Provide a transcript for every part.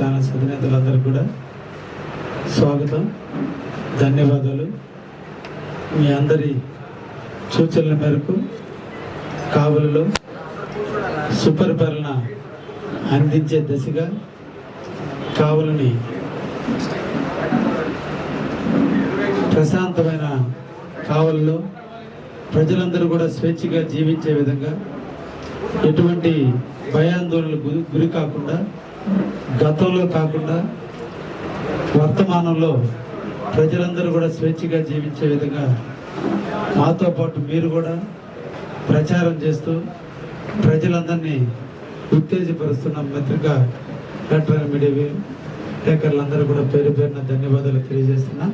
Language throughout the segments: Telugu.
ఛానల్ యూట్యూబ్ అధినేతలందరూ కూడా స్వాగతం ధన్యవాదాలు. మీ అందరి సూచనల మేరకు కావలిలో సుపరిపాలన అందించే దశగా కావలని ప్రశాంతమైన కావలిలో ప్రజలందరూ కూడా స్వేచ్ఛగా జీవించే విధంగా ఎటువంటి భయాందోళనలు గురి గురి కాకుండా గతంలో కాకుండా వర్తమానంలో ప్రజలందరూ కూడా స్వేచ్ఛగా జీవించే విధంగా మాతో పాటు మీరు కూడా ప్రచారం చేస్తూ ప్రజలందరినీ ఉత్తేజపరుస్తున్న పత్రిక ఎలక్ట్రానిక్ మీడియా విలేకరులందరూ కూడా పేరు పేరున ధన్యవాదాలు తెలియజేస్తున్నా.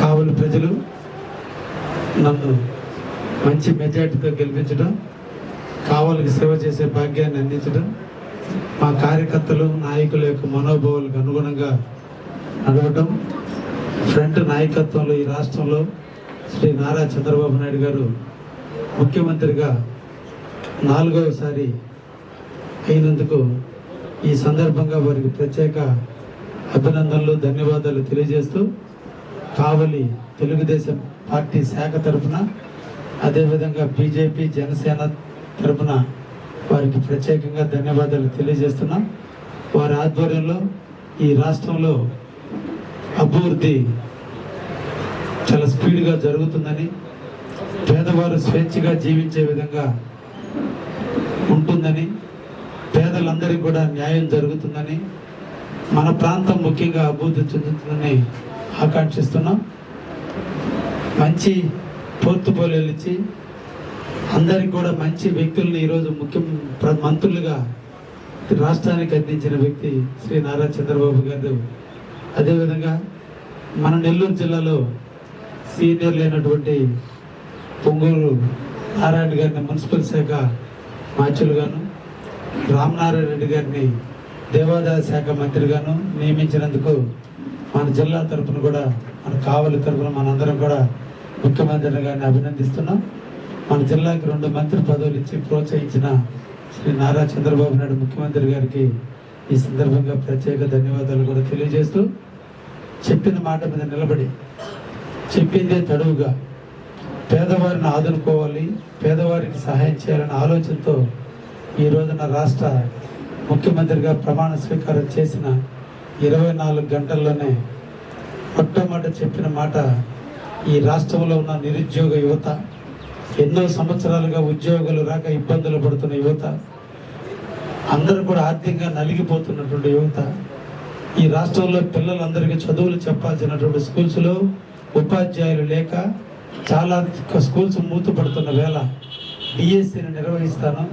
కావలి ప్రజలు నన్ను మంచి మెజార్టీతో గెలిపించడం కావలికి సేవ చేసే భాగ్యాన్ని అందించడం మా కార్యకర్తలు నాయకుల యొక్క మనోభావాలకు అనుగుణంగా నడవడం ఫ్రంట్ నాయకత్వంలో ఈ రాష్ట్రంలో శ్రీ నారా చంద్రబాబు నాయుడు గారు ముఖ్యమంత్రిగా నాలుగవసారి అయినందుకు ఈ సందర్భంగా వారికి ప్రత్యేక అభినందనలు ధన్యవాదాలు తెలియజేస్తూ కావలి తెలుగుదేశం పార్టీ శాఖ తరఫున అదేవిధంగా బీజేపీ జనసేన తరపున వారికి ప్రత్యేకంగా ధన్యవాదాలు తెలియజేస్తున్నాం. వారి ఆధ్వర్యంలో ఈ రాష్ట్రంలో అభివృద్ధి చాలా స్పీడ్గా జరుగుతుందని పేదవారు స్వేచ్ఛగా జీవించే విధంగా ఉంటుందని పేదలందరికీ కూడా న్యాయం జరుగుతుందని మన ప్రాంతం ముఖ్యంగా అభివృద్ధి చెందుతుందని ఆకాంక్షిస్తున్నాం. మంచి పోర్టుపోలియోలు ఇచ్చి అందరికి కూడా మంచి వ్యక్తుల్ని ఈరోజు ముఖ్య ప్ర- మంత్రులుగా రాష్ట్రానికి అందించిన వ్యక్తి శ్రీ నారా చంద్రబాబు గారు. అదేవిధంగా మన నెల్లూరు జిల్లాలో సీనియర్లు అయినటువంటి పొంగూరు నారాయణ గారిని మున్సిపల్ శాఖ మాచులుగాను రామనారాయణ రెడ్డి గారిని దేవాదాయ శాఖ మంత్రిగాను నియమించినందుకు మన జిల్లా తరఫున కూడా మన కావలి తరపున మనందరం కూడా ముఖ్యమంత్రి గారిని అభినందిస్తున్నాం. మన జిల్లాకి రెండు మంత్రి పదవులు ఇచ్చి ప్రోత్సహించిన శ్రీ నారా చంద్రబాబు నాయుడు ముఖ్యమంత్రి గారికి ఈ సందర్భంగా ప్రత్యేక ధన్యవాదాలు కూడా తెలియజేస్తూ చెప్పిన మాట మీద నిలబడి చెప్పిందే తడువుగా పేదవారిని ఆదుకోవాలి పేదవారికి సహాయం చేయాలనే ఆలోచనతో ఈ రోజున రాష్ట్ర ముఖ్యమంత్రిగా ప్రమాణ స్వీకారం చేసిన ఇరవై నాలుగు గంటల్లోనే మొట్టమొదట చెప్పిన మాట ఈ రాష్ట్రంలో ఉన్న నిరుద్యోగ యువత ఎన్నో సంవత్సరాలుగా ఉద్యోగాలు రాక ఇబ్బందులు పడుతున్న యువత అందరూ కూడా ఆర్థికంగా నలిగిపోతున్నటువంటి యువత ఈ రాష్ట్రంలో పిల్లలందరికీ చదువులు చెప్పాల్సినటువంటి స్కూల్స్లో ఉపాధ్యాయులు లేక చాలా స్కూల్స్ మూతపడుతున్న వేళ డిఎస్సిని నిర్వహిస్తాను.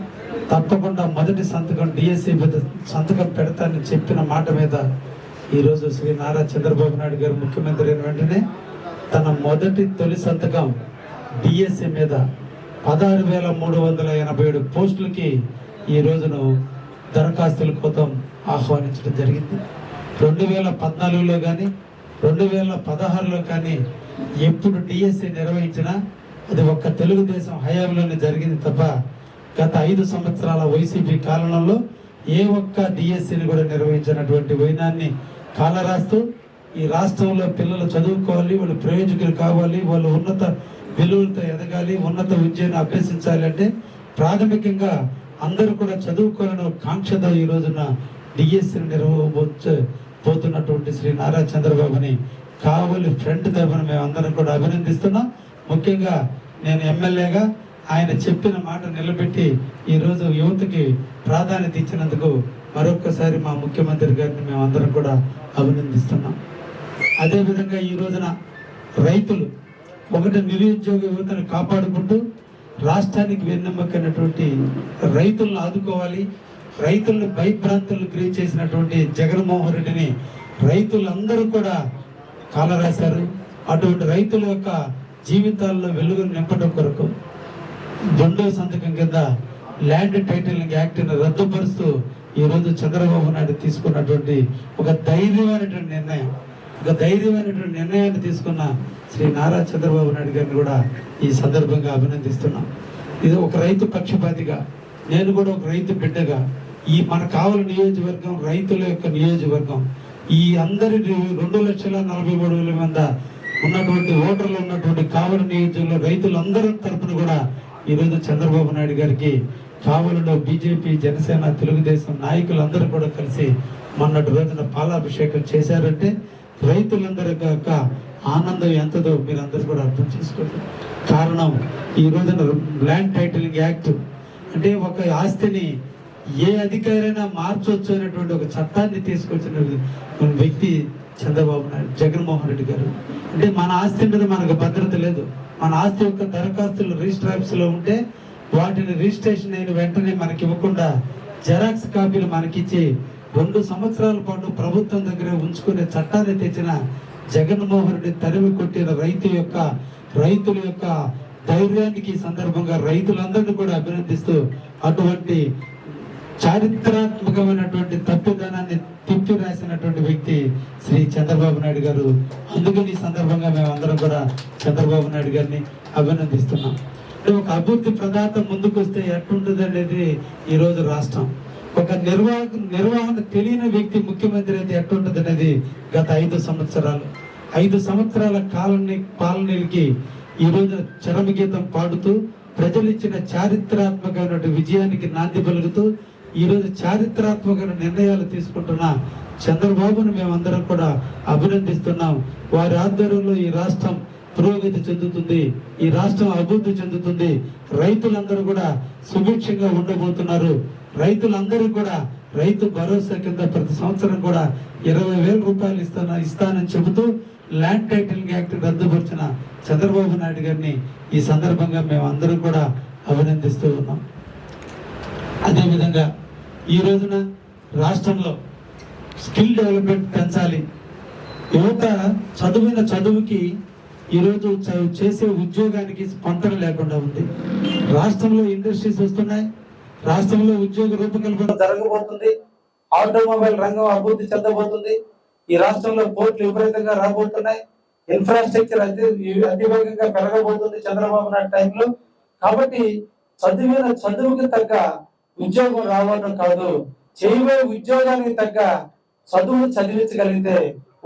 తప్పకుండా మొదటి సంతకం డిఎస్సి మీద సంతకం పెడతానని చెప్పిన మాట మీద ఈరోజు శ్రీ నారా చంద్రబాబు నాయుడు గారు ముఖ్యమంత్రి అయిన వెంటనే తన మొదటి తొలి సంతకం డిఎస్సి మీద పదహారు వేల మూడు వందల ఎనభై ఏడు పోస్టులకి ఈ రోజును దరఖాస్తుల కోసం ఆహ్వానించడం జరిగింది. రెండు వేల పద్నాలుగులో కానీ రెండు వేల పదహారులో కానీ ఎప్పుడు డిఎస్సి నిర్వహించినా అది ఒక్క తెలుగుదేశం హయాంలోనే జరిగింది తప్ప గత ఐదు సంవత్సరాల వైసీపీ కాలంలో ఏ ఒక్క డిఎస్సిని కూడా నిర్వహించినటువంటి వైనాన్ని కాలరాస్తూ ఈ రాష్ట్రంలో పిల్లలు చదువుకోవాలి వాళ్ళు ప్రయోజకులు కావాలి వాళ్ళు ఉన్నత విలువలతో ఎదగాలి ఉన్నత విద్యను అభ్యసించాలి అంటే ప్రాథమికంగా అందరూ కూడా చదువుకోవాలని కాంక్షతో ఈ రోజున డిఎస్సిని నిర్వహించ పోతున్నటువంటి శ్రీ నారా చంద్రబాబుని కావలి ఫ్రంట్ తరఫున మేము అందరం కూడా అభినందిస్తున్నాం. ముఖ్యంగా నేను ఎమ్మెల్యేగా ఆయన చెప్పిన మాట నిలబెట్టి ఈరోజు యువతకి ప్రాధాన్యత ఇచ్చినందుకు మరొక్కసారి మా ముఖ్యమంత్రి గారిని మేము అందరం కూడా అభినందిస్తున్నాం. అదేవిధంగా ఈ రోజున రైతులు ఒకటి నిరుద్యోగ యువతను కాపాడుకుంటూ రాష్ట్రానికి వెన్నెమ్మకైనటువంటి రైతులను ఆదుకోవాలి రైతులను భయభ్రాంతులను క్రియేట్ చేసినటువంటి జగన్మోహన్ రెడ్డిని రైతులందరూ కూడా కాలరాశారు. అటువంటి రైతుల యొక్క జీవితాల్లో వెలుగును నింపడం కొరకు దొండో సంతకం కింద ల్యాండ్ టైటిలింగ్ యాక్ట్ని రద్దుపరుస్తూ ఈరోజు చంద్రబాబు నాయుడు తీసుకున్నటువంటి ఒక ధైర్యమైనటువంటి నిర్ణయం. ఒక ధైర్యమైనటువంటి నిర్ణయాన్ని తీసుకున్న శ్రీ నారా చంద్రబాబు నాయుడు గారిని కూడా ఈ సందర్భంగా అభినందిస్తున్నాం. ఇది ఒక రైతు పక్షపాతిగా నేను కూడా ఒక రైతు బిడ్డగా ఈ మన కావలి నియోజకవర్గం రైతుల యొక్క నియోజకవర్గం ఈ అందరి రెండు లక్షల నలభై మూడు వేల మంది ఉన్నటువంటి ఓటర్లు ఉన్నటువంటి కావలి నియోజకవర్గంలో రైతులందరి తరపున కూడా ఈరోజు చంద్రబాబు నాయుడు గారికి కావలిలో బీజేపీ జనసేన తెలుగుదేశం నాయకులందరూ కూడా కలిసి మొన్నటి రోజున పాలాభిషేకం చేశారంటే రైతులందరి యొక్క ఆనందం ఎంతదో మీరందరూ కూడా అర్థం చేసుకోండి. కారణం ఈ రోజున ల్యాండ్ టైటిలింగ్ యాక్ట్ అంటే ఒక ఆస్తిని ఏ అధికారైనా మార్చొచ్చు అనేటువంటి ఒక చట్టాన్ని తీసుకొచ్చిన వ్యక్తి చంద్రబాబు నాయుడు జగన్మోహన్ రెడ్డి గారు. అంటే మన ఆస్తి మీద మనకు భద్రత లేదు. మన ఆస్తి యొక్క దరఖాస్తులు రిజిస్టర్ ఆఫీస్లో ఉంటే వాటిని రిజిస్ట్రేషన్ అయిన వెంటనే మనకి ఇవ్వకుండా జెరాక్స్ కాపీలు మనకిచ్చి రెండు సంవత్సరాల పాటు ప్రభుత్వం దగ్గర ఉంచుకునే చట్టాన్ని తెచ్చిన జగన్మోహన్ రెడ్డి తరిమి కొట్టిన రైతు యొక్క రైతుల యొక్క ధైర్యానికి సందర్భంగా రైతులందరినీ కూడా అభినందిస్తూ అటువంటి చారిత్రాత్మకమైనటువంటి తప్పిదనాన్ని తిప్పి రాసినటువంటి వ్యక్తి శ్రీ చంద్రబాబు నాయుడు గారు. అందుకని ఈ సందర్భంగా మేము అందరం కూడా చంద్రబాబు నాయుడు గారిని అభినందిస్తున్నాం. అంటే ఒక అభివృద్ధి ప్రదాత ముందుకు వస్తే ఎట్టుంటుంది అనేది ఈ రోజు రాష్ట్రం. ఒక నిర్వాహ నిర్వహణ తెలియని వ్యక్తి ముఖ్యమంత్రి అయితే ఎట్టుంటుంది అనేది గత ఐదు సంవత్సరాలు. ఐదు సంవత్సరాల కాలని పాలనకి ఈ రోజు చరమగీతం పాడుతూ ప్రజలిచ్చిన చారిత్రాత్మకమైన విజయానికి నాంది పలుకుతూ ఈ రోజు చారిత్రాత్మక నిర్ణయాలు తీసుకుంటున్న చంద్రబాబును మేమందరం కూడా అభినందిస్తున్నాం. వారి ఆధ్వర్యంలో ఈ రాష్ట్రం పురోగతి చెందుతుంది ఈ రాష్ట్రం అభివృద్ధి చెందుతుంది. రైతులందరూ కూడా సుభిక్షంగా ఉండబోతున్నారు. రైతులందరూ కూడా రైతు భరోసా కింద ప్రతి సంవత్సరం కూడా ఇరవై వేల రూపాయలు ఇస్తాను ఇస్తానని చెబుతూ ల్యాండ్ టైటిలింగ్ యాక్ట్ రద్దుపరిచిన చంద్రబాబు నాయుడు గారిని ఈ సందర్భంగా మేము అందరం కూడా అభినందిస్తూ ఉన్నాం. అదేవిధంగా ఈ రోజున రాష్ట్రంలో స్కిల్ డెవలప్మెంట్ పెంచాలి. యువత చదివిన చదువుకి ఈరోజు చేసే ఉద్యోగానికి స్పందన లేకుండా ఉంది. రాష్ట్రంలో ఇండస్ట్రీస్ వస్తున్నాయి. రాష్ట్రంలో ఉద్యోగ రూపకల్పన జరగబోతుంది. ఆటోమొబైల్ రంగం అభివృద్ధి చెందబోతుంది. ఈ రాష్ట్రంలో పోర్టులు విపరీతంగా రాబోతున్నాయి. ఇన్ఫ్రాస్ట్రక్చర్ అతి అతివేగంగా పెరగబోతుంది చంద్రబాబు నాయుడు టైంలో. కాబట్టి చదివిన చదువుకి తగ్గ ఉద్యోగం రావడం కాదు. చేయబోయే ఉద్యోగానికి తగ్గ చదువు చదివించగలిగితే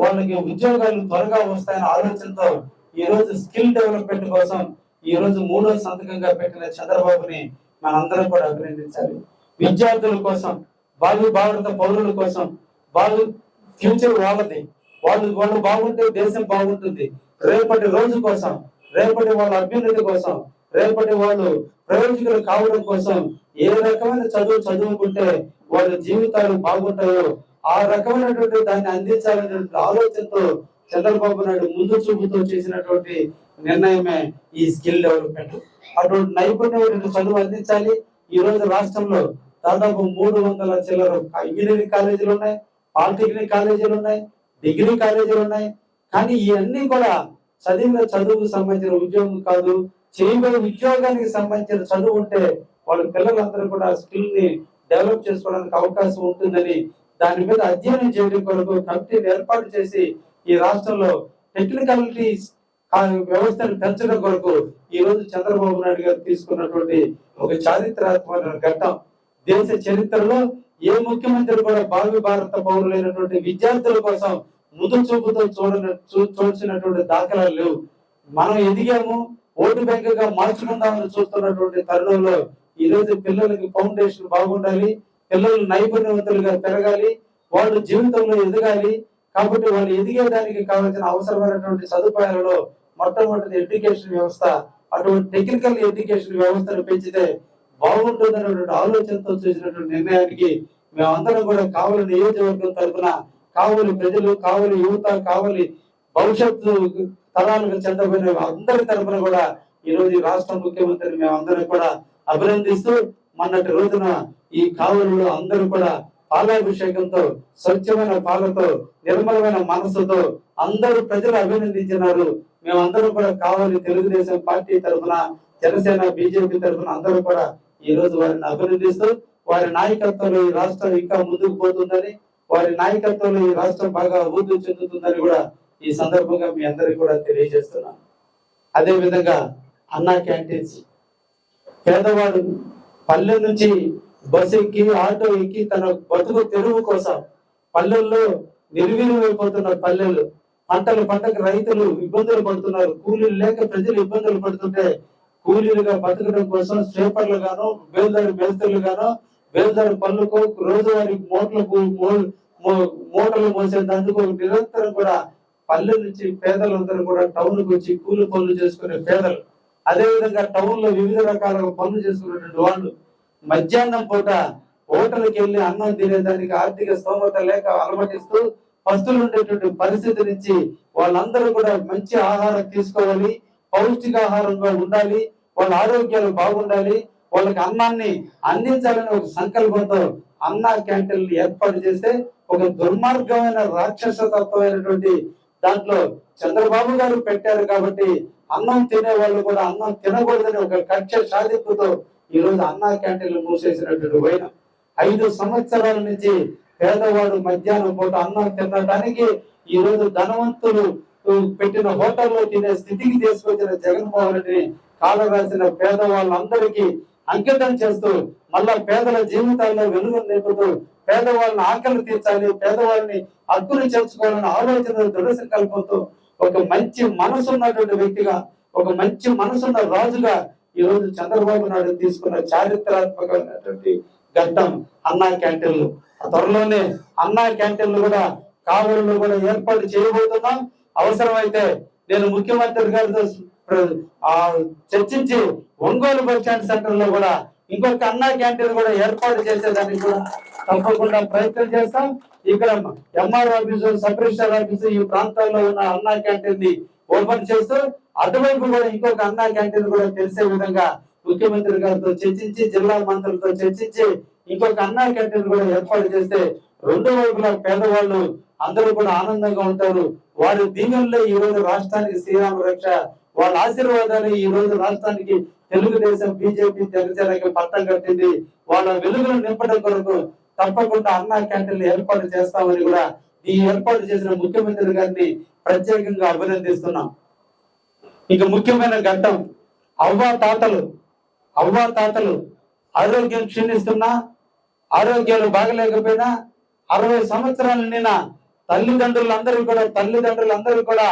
వాళ్ళకి ఉద్యోగాలు త్వరగా వస్తాయనే ఆలోచనతో ఈ రోజు స్కిల్ డెవలప్మెంట్ కోసం ఈ రోజు మూడో సంతకంగా పెట్టిన చంద్రబాబుని మనందరం కూడా అభినందించాలి. విద్యార్థుల కోసం భావి భారత పౌరుల కోసం వాళ్ళు ఫ్యూచర్ వాళ్ళది. వాళ్ళు వాళ్ళు బాగుంటే దేశం బాగుంటుంది. రేపటి రోజు కోసం రేపటి వాళ్ళ అభ్యున్నతి కోసం రేపటి వాళ్ళు ప్రయోజకులు కావడం కోసం ఏ రకమైన చదువు చదువుకుంటే వాళ్ళ జీవితాలు బాగుంటాయో ఆ రకమైనటువంటి దాన్ని అందించాలనేటువంటి ఆలోచనతో చంద్రబాబు నాయుడు ముందు చూపుతో చేసినటువంటి నిర్ణయమే ఈ స్కిల్ డెవలప్మెంట్. అటువంటి నైపుణ్యమైన చదువు అందించాలి. ఈ రోజు రాష్ట్రంలో దాదాపు మూడు వందల చిల్లర ఇంజనీరింగ్ కాలేజీలు ఉన్నాయి పాలిటెక్నిక్ కాలేజీలు ఉన్నాయి డిగ్రీ కాలేజీలు ఉన్నాయి. కానీ ఇవన్నీ కూడా చదివిన చదువుకు సంబంధించిన ఉద్యోగం కాదు. చేయబోయే ఉద్యోగానికి సంబంధించిన చదువు ఉంటే వాళ్ళ పిల్లలందరూ కూడా స్కిల్ని డెవలప్ చేసుకోవడానికి అవకాశం ఉంటుందని దాని మీద అధ్యయనం చేయడం కొరకు కమిటీని ఏర్పాటు చేసి ఈ రాష్ట్రంలో టెక్నికాలిటీస్ వ్యవస్థను పెంచడం కొరకు ఈ రోజు చంద్రబాబు నాయుడు గారు తీసుకున్నటువంటి ఒక చారిత్రాత్మక ఘట్టం. దేశ చరిత్రలో ఏ ముఖ్యమంత్రి కూడా భావి భారత పౌరులైనటువంటి విద్యార్థుల కోసం ముదు చూపుతో చూడన చూసినటువంటి దాఖలాలు లేవు. మనం ఎదిగాము ఓటు బ్యాంక్గా మార్చుకుందామని చూస్తున్నటువంటి తరుణంలో ఈ రోజు పిల్లలకి ఫౌండేషన్ బాగుండాలి పిల్లలు నైపుణ్యవంతులుగా పెరగాలి వాళ్ళు జీవితంలో ఎదగాలి. కాబట్టి వాళ్ళు ఎదిగేదానికి కావాల్సిన అవసరమైనటువంటి సదుపాయాలలో మొట్టమొదటి ఎడ్యుకేషన్ వ్యవస్థ అటువంటి టెక్నికల్ ఎడ్యుకేషన్ వ్యవస్థను పెంచితే బాగుంటుందనేటువంటి ఆలోచనతో చేసినటువంటి నిర్ణయానికి మేమందరం కూడా కావలి నియోజకవర్గం తరఫున కావలి ప్రజలు కావలి యువత కావలి భవిష్యత్తు తరాలకు చెందబోయిన అందరి తరఫున కూడా ఈ రోజు రాష్ట్ర ముఖ్యమంత్రిని మేమందరం కూడా అభినందిస్తూ మొన్నటి రోజున ఈ కావలిలో అందరూ కూడా పాలాభిషేకంతో స్వచ్ఛమైన పాలతో నిర్మలమైన మనసుతో అందరూ ప్రజలు అభినందించినారు. మేమందరం కూడా కావాలి తెలుగుదేశం పార్టీ తరఫున జనసేన బీజేపీ తరఫున అందరూ కూడా ఈ రోజు వారిని అభినందిస్తూ వారి నాయకత్వంలో ఈ రాష్ట్రం ఇంకా ముందుకు పోతుందని వారి నాయకత్వంలో ఈ రాష్ట్రం బాగా అభివృద్ధి చెందుతుందని కూడా ఈ సందర్భంగా మీ అందరికి కూడా తెలియజేస్తున్నాను. అదే విధంగా అన్నా క్యాంటీన్స్. పేదవాడు పల్లె నుంచి బస్సు ఎక్కి ఆటో ఎక్కి తన బతుకు తెరువు కోసం పల్లెల్లో నిర్వీర్యమైపోతున్న పల్లెలు పంటలు పంటకు రైతులు ఇబ్బందులు పడుతున్నారు. కూలీలు లేక ప్రజలు ఇబ్బందులు పడుతుంటే కూలీలుగా బతకడం కోసం స్వేపర్లు గాను బేల్దారి మేస్తలు గాను బేల్దారి పనులకు రోజువారీ మోట్లకు మో- మూటలు మోసేందుకు నిరంతరం కూడా పల్లె నుంచి పేదలందరూ కూడా టౌన్కు వచ్చి కూలి పనులు చేసుకునే పేదలు. అదే విధంగా టౌన్లో వివిధ రకాల పనులు చేసుకునేటువంటి వాళ్ళు. మధ్యాహ్నం పూట హోటల్కి వెళ్ళి అన్నం తినేదానికి ఆర్థిక స్తోమత లేక అలమటిస్తూ పస్తులు ఉండేటువంటి పరిస్థితి నుంచి వాళ్ళందరూ కూడా మంచి ఆహారం తీసుకోవాలి పౌష్టికాహారంగా ఉండాలి వాళ్ళ ఆరోగ్యాలు బాగుండాలి వాళ్ళకి అన్నాన్ని అందించాలని ఒక సంకల్పంతో అన్న క్యాంటీన్లు ఏర్పాటు చేస్తే ఒక దుర్మార్గమైన రాక్షసతత్వమైనటువంటి దాంట్లో చంద్రబాబు గారు పెట్టారు కాబట్టి అన్నం తినే వాళ్ళు కూడా అన్నం తినకూడదని ఒక కక్ష సాధింపుతో ఈ రోజు అన్నా క్యాంటీన్లు మూసేసినటువంటి పోయిన ఐదు సంవత్సరాల నుంచి పేదవాడు మధ్యాహ్నం పూట అన్నం తినడానికి ఈ రోజు ధనవంతులు పెట్టిన హోటల్లో తినే స్థితికి తీసుకొచ్చిన జగన్మోహన్ రెడ్డిని కాల రాసిన పేదవాళ్ళందరికీ అంకితం చేస్తూ మళ్ళా పేదల జీవితాల్లో వెలుగు నింపుతూ పేదవాళ్ళని ఆకలి తీర్చాలి పేదవాళ్ళని అద్భుతం చేర్చుకోవాలని ఆలోచన దృఢ సంకల్పంతో ఒక మంచి మనసు ఉన్నటువంటి వ్యక్తిగా ఒక మంచి మనసున్న రాజుగా ఈ రోజు చంద్రబాబు నాయుడు తీసుకున్న చారిత్రాత్మకమైనటువంటి ఘట్టం అన్నా క్యాంటీన్లు. త్వరలోనే అన్నా క్యాంటీన్లు కూడా కావూరులో కూడా ఏర్పాటు చేయబోతున్నాం. అవసరమైతే నేను ముఖ్యమంత్రి గారితో చర్చించి ఒంగోలు బస్ స్టాండ్ సెంటర్లో కూడా ఇంకొక అన్నా క్యాంటీన్ కూడా ఏర్పాటు చేసేదానికి కూడా తప్పకుండా ప్రయత్నం చేస్తాం. ఇక్కడ M R office sub register office ఈ ప్రాంతాల్లో ఉన్న అన్నా క్యాంటీన్ని ఓపెన్ చేస్తూ అటువైపు కూడా ఇంకొక అన్నా క్యాంటీన్ కూడా తెలిసే విధంగా ముఖ్యమంత్రి గారితో చర్చించి జిల్లా మంత్రులతో చర్చించి ఇంకొక అన్నా క్యాంటీన్ కూడా ఏర్పాటు చేస్తే రెండు వైపులా పేదవాళ్ళు అందరూ కూడా ఆనందంగా ఉంటారు. వారి దీవెనలే ఈ రోజు రాష్ట్రానికి శ్రీరామ రక్ష. వాళ్ళ ఆశీర్వాదాలు ఈ రోజు రాష్ట్రానికి తెలుగుదేశం బీజేపీ జనసేనకి పట్టం కట్టింది. వాళ్ళ వెలుగులు నింపడం కొరకు తప్పకుండా అన్నా క్యాంటీన్లు ఏర్పాటు చేస్తామని కూడా ఈ ఏర్పాటు చేసిన ముఖ్యమంత్రి గారిని ప్రత్యేకంగా అభినందిస్తున్నాం. ఇక ముఖ్యమైన ఘట్టం అవ్వా తాతలు అవ్వా తాతలు ఆరోగ్యం క్షీణిస్తున్నా ఆరోగ్యాలు బాగలేకపోయినా అరవై సంవత్సరాలు నిన్న తల్లిదండ్రులందరూ కూడా తల్లిదండ్రులందరూ కూడా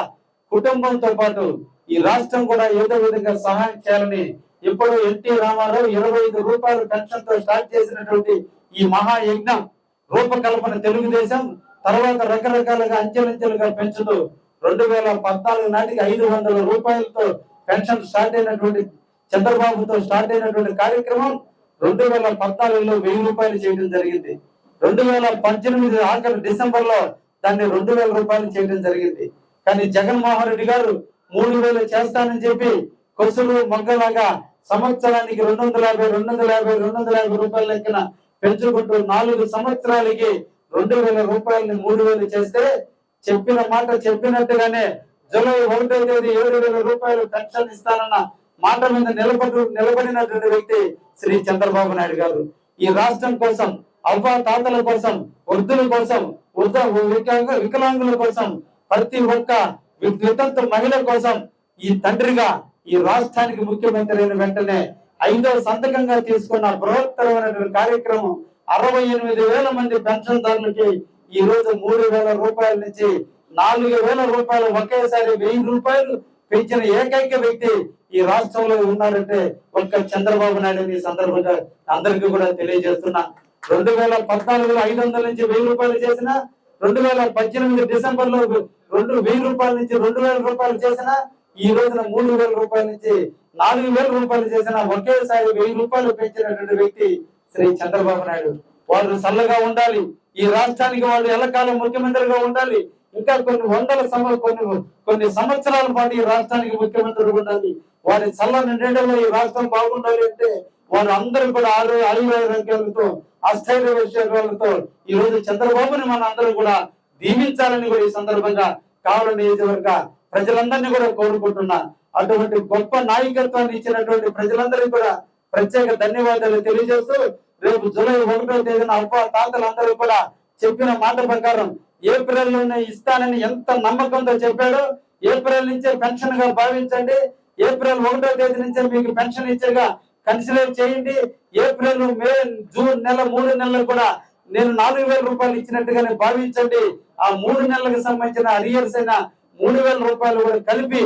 కుటుంబంతో పాటు ఈ రాష్ట్రం కూడా ఏదో విధంగా సహాయం చేయాలని ఇప్పుడు ఎన్టీ రామారావు ఇరవై ఐదు రూపాయలు పెన్షన్తో స్టార్ట్ చేసినటువంటి ఈ మహాయజ్ఞం రూపకల్పన తెలుగుదేశం తర్వాత రకరకాలుగా అంచెలంచెలుగా పెంచుతూ రెండు వేల పద్నాలుగు నాటికి ఐదు వందల రూపాయలతో పెన్షన్ స్టార్ట్ అయినటువంటి చంద్రబాబుతో స్టార్ట్ అయినటువంటి కార్యక్రమం రెండు వేల పద్నాలుగులో వెయ్యి రూపాయలు చేయడం జరిగింది. రెండు వేల పద్దెనిమిది ఆఖరి డిసెంబర్లో దాన్ని రెండు వేల రూపాయలు చేయడం జరిగింది. కానీ జగన్మోహన్ రెడ్డి గారు మూడు వేలు చేస్తానని చెప్పి కొసులు మొగ్గలాగా సంవత్సరానికి రెండు వందల యాభై రెండు వందల యాభై రెండు వందల యాభై రూపాయల లెక్కన పెంచుకుంటూ నాలుగు సంవత్సరాలకి రెండు వేల రూపాయలని మూడు వేలు చేస్తే చెప్పిన మాట చెప్పినట్టుగానే జూలై ఒకటో తేదీ ఏడు వేల రూపాయలు పెన్షన్ ఇస్తానన్న మాట మీద నిలబడు నిలబడినటువంటి వ్యక్తి శ్రీ చంద్రబాబు నాయుడు గారు. ఈ రాష్ట్రం కోసం అవ్వ తాతల కోసం వృద్ధుల కోసం వృద్ధ వికలాంగ- వికలాంగుల కోసం ప్రతి ఒక్క వితంత మహిళ కోసం ఈ తండ్రిగా ఈ రాష్ట్రానికి ముఖ్యమంత్రి అయిన వెంటనే ఐదో సంతకంగా తీసుకున్న బృహత్తరమైనటువంటి కార్యక్రమం అరవై ఎనిమిది వేల మంది పెన్షన్దారులకి ఈ రోజు మూడు వేల రూపాయల నుంచి నాలుగు వేల రూపాయలు ఒకేసారి వెయ్యి రూపాయలు పెంచిన ఏకైక వ్యక్తి ఈ రాష్ట్రంలో ఉన్నారంటే ఒక్క చంద్రబాబు నాయుడు ఈ సందర్భంగా అందరికీ కూడా తెలియజేస్తున్నా. రెండు వేల పద్నాలుగులో ఐదు వందల నుంచి వెయ్యి రూపాయలు చేసిన రెండు వేల పద్దెనిమిది డిసెంబర్లో రెండు వెయ్యి రూపాయల నుంచి రెండు వేల రూపాయలు చేసిన ఈ రోజున మూడు వేల రూపాయల నుంచి నాలుగు వేల రూపాయలు చేసిన ఒకేసారి వెయ్యి రూపాయలు పెంచినటువంటి వ్యక్తి శ్రీ చంద్రబాబు నాయుడు. వాళ్ళు చల్లగా ఉండాలి. ఈ రాష్ట్రానికి వాళ్ళు ఎల్లకాలం ముఖ్యమంత్రిగా ఉండాలి. ఇంకా కొన్ని వందల సమ కొన్ని కొన్ని సంవత్సరాల పాటు ఈ రాష్ట్రానికి ముఖ్యమంత్రి ఉండాలి. వారి చల్లని నీడలో ఈ రాష్ట్రం బాగుండాలి అంటే వారు అందరూ కూడా ఆరు ఆయుర్వేదాలతో అస్థైర్య విషయాలతో ఈ రోజు చంద్రబాబుని మన అందరూ కూడా దీవించాలని కూడా ఈ సందర్భంగా కావాలని నియోజకవర్గ ప్రజలందరినీ కూడా కోరుకుంటున్నా. అటువంటి గొప్ప నాయకత్వాన్ని ఇచ్చినటువంటి ప్రజలందరికీ కూడా ప్రత్యేక ధన్యవాదాలు తెలియజేస్తూ రేపు జూలై ఒకటో తేదీన అవ్వ తాతలందరూ కూడా చెప్పిన మాట ప్రకారం ఏప్రిల్లోనే ఇస్తానని ఎంత నమ్మకంతో చెప్పాడో ఏప్రిల్ నుంచే పెన్షన్గా భావించండి. ఏప్రిల్ ఒకటో తేదీ నుంచే మీకు పెన్షన్ ఇచ్చేగా కన్సిడర్ చేయండి. ఏప్రిల్ మే జూన్ నెల మూడు నెలలు కూడా నేను నాలుగు వేల రూపాయలు ఇచ్చినట్టుగానే భావించండి. ఆ మూడు నెలలకు సంబంధించిన అరియర్స్ అయిన మూడు వేల రూపాయలు కూడా కలిపి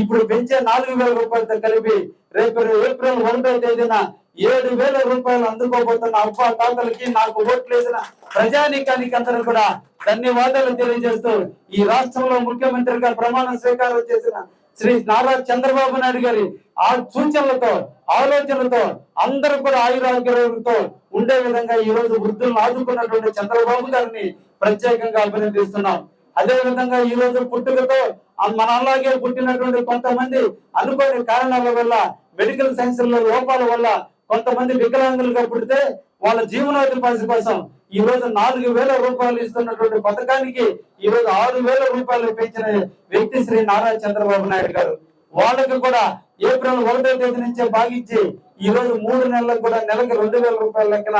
ఇప్పుడు పెంచే నాలుగు వేల రూపాయలతో కలిపి రేపు ఏప్రిల్ ఒకటో తేదీన ఏడు వేల రూపాయలు అందుకోబోతున్న అవ్వ తాతలకి నాకు ఓట్లు వేసిన ప్రజానీకానికి అందరూ కూడా ధన్యవాదాలు తెలియజేస్తూ ఈ రాష్ట్రంలో ముఖ్యమంత్రిగా ప్రమాణ స్వీకారం చేసిన శ్రీ నారా చంద్రబాబు నాయుడు గారి ఆ సూచనలతో ఆలోచనలతో అందరూ కూడా ఆయురాగ్యంతో ఉండే విధంగా ఈ రోజు వృద్ధులను ఆదుకున్నటువంటి చంద్రబాబు గారిని ప్రత్యేకంగా అభినందిస్తున్నాం. అదే విధంగా ఈ రోజు పుట్టుకతో ఆ మన అలాగే పుట్టినటువంటి కొంతమంది అనుకోని కారణాల వల్ల మెడికల్ సైన్స్లో లోపాల వల్ల కొంతమంది వికలాంగులుగా పుడితే వాళ్ళ జీవనోపాధి కోసం ఈ రోజు నాలుగు వేల రూపాయలు ఇస్తున్నటువంటి పథకానికి ఈ రోజు ఆరు వేల రూపాయలు పెంచిన వ్యక్తి శ్రీ నారా చంద్రబాబు నాయుడు గారు. వాళ్ళకి కూడా ఏప్రిల్ ఒకటో తేదీ నుంచే భాగించి ఈ రోజు మూడు నెలలకు కూడా నెలకు రెండు వేల రూపాయల లెక్కన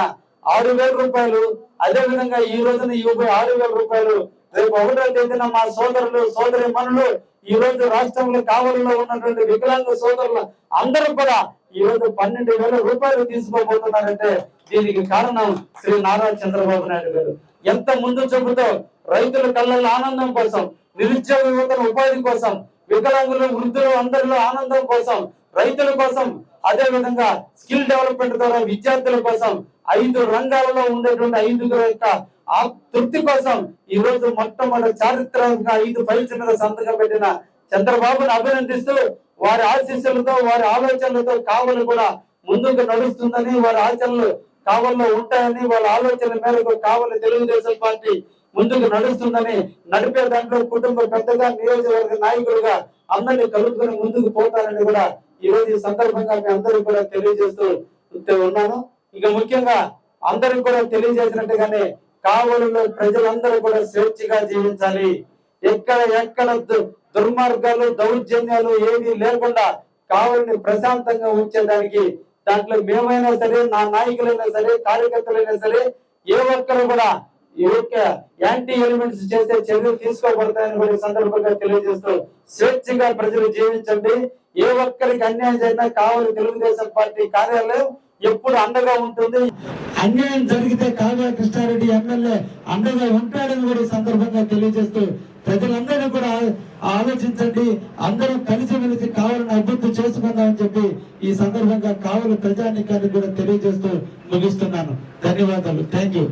ఆరు వేల రూపాయలు. అదే విధంగా ఈ రోజున ఇవ్వబోయే ఆరు వేల రూపాయలు. రేపు ఒకటో తేదీన మా సోదరులు సోదరి మనులు ఈ రోజు రాష్ట్రంలో కావలిలో ఉన్నటువంటి వికలాంగ సోదరులు అందరూ కూడా ఈ రోజు పన్నెండు వేల రూపాయలు తీసుకోబోతున్నారంటే దీనికి కారణం శ్రీ నారా చంద్రబాబు నాయుడు గారు. ఎంత ముందు చూపుతో రైతుల కళ్ళల్లో ఆనందం కోసం నిరుద్యోగ యువతల ఉపాధి కోసం వికలాంగులు వృద్ధులు అందరిలో ఆనందం కోసం రైతుల కోసం అదే విధంగా స్కిల్ డెవలప్మెంట్ ద్వారా విద్యార్థుల కోసం ఐదు రంగాలలో ఉండేటువంటి ఐదుగురు యొక్క ఆ తృప్తి కోసం ఈ రోజు మొట్టమొదటి చారిత్రకంగా ఐదు ఫైల్స్ మీద సంతకం పెట్టిన చంద్రబాబును అభినందిస్తూ వారి ఆశీస్సులతో వారి ఆలోచనలతో కావలి కూడా ముందుకు నడుస్తుందని వారి ఆచరణలు కావల్లో ఉంటాయని వాళ్ళ ఆలోచన మేరకు కావలి తెలుగుదేశం పార్టీ ముందుకు నడుస్తుందని నడిపే దాంట్లో కుటుంబ పెద్దగా నియోజకవర్గ నాయకులుగా అందరినీ కలుపుకొని ముందుకు పోతారని కూడా ఈ రోజు ఈ సందర్భంగా మీ అందరూ కూడా తెలియజేస్తూ ఉన్నాను. ఇక ముఖ్యంగా అందరికి కూడా తెలియజేసినట్టుగానే కావలిలో ప్రజలందరూ కూడా స్వేచ్ఛగా జీవించాలి. ఎక్కడ ఎక్కడ దుర్మార్గాలు దౌర్జన్యాలు ఏమీ లేకుండా కావాలని ప్రశాంతంగా ఉంచేదానికి దాంట్లో మేమైనా సరే నా నాయకులైనా సరే కార్యకర్తలైనా సరే ఏ ఒక్కరు కూడా యొక్క యాంటీ ఎలిమెంట్స్ చేసే చర్యలు తీసుకోబడతాయని సందర్భంగా తెలియజేస్తూ స్వేచ్ఛగా ప్రజలు జీవించండి. ఏ ఒక్కరికి అన్యాయం జరిగినా కావాలి తెలుగుదేశం పార్టీ కార్యాలయం ఎప్పుడు అండగా ఉంటుంది. అన్యాయం జరిగితే కాగా కృష్ణారెడ్డి ఎమ్మెల్యే అండగా ఉంటాడని కూడా ఈ సందర్భంగా తెలియజేస్తూ ప్రజలందరూ కూడా ఆలోచించండి. అందరూ కలిసిమెలిసి కావాలని అభివృద్ధి చేసుకుందామని చెప్పి ఈ సందర్భంగా కావలి ప్రజానికాన్ని కూడా తెలియజేస్తూ ముగిస్తున్నాను. ధన్యవాదాలు. Thank you.